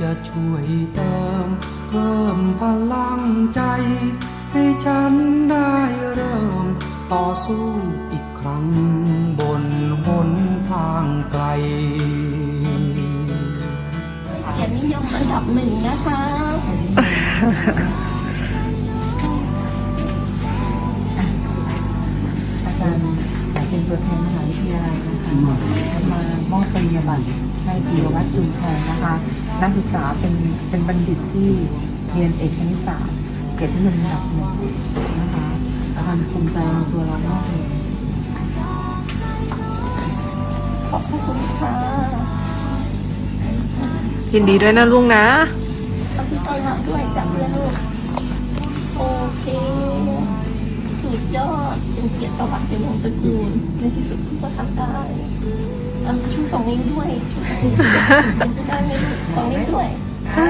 จะช่วยเติมเพิ่มพลังใจ ให้ฉันได้เริ่มต่อสู้อีกครั้งบนหนทางไกลเกียรตินิยมอันดับหนึ่งนะคะอาจารย์อยากเป็นตัวแทนมหาวิทยาลัยนะคะจะมามอบ ปริญญาบัตรให้ปียวัฒน์จุนทองนะคะ นักศึกษาเป็นเป็นบัณฑิตที่เรียนเอกคณิตศาสตร์เกียรตินิยมอันดับหนึ่งนะคะอาจารย์ภูมิใจในตัวเรามากเลยขอบคุณค่ะยินดีด้วยนะลุงนะขอบคุณต้อนรับด้วยจากเพื่อนลูกโอเค สุดยอดเป็นเกียรติประวัติเป็นวงศ์ตระกูลในที่สุดคุณก็ทำได้ อะชูสองนิ้วด้วยชูสองนิ้วเป็นไปได้ไหมลูกสองนิ้วด้วยอ่า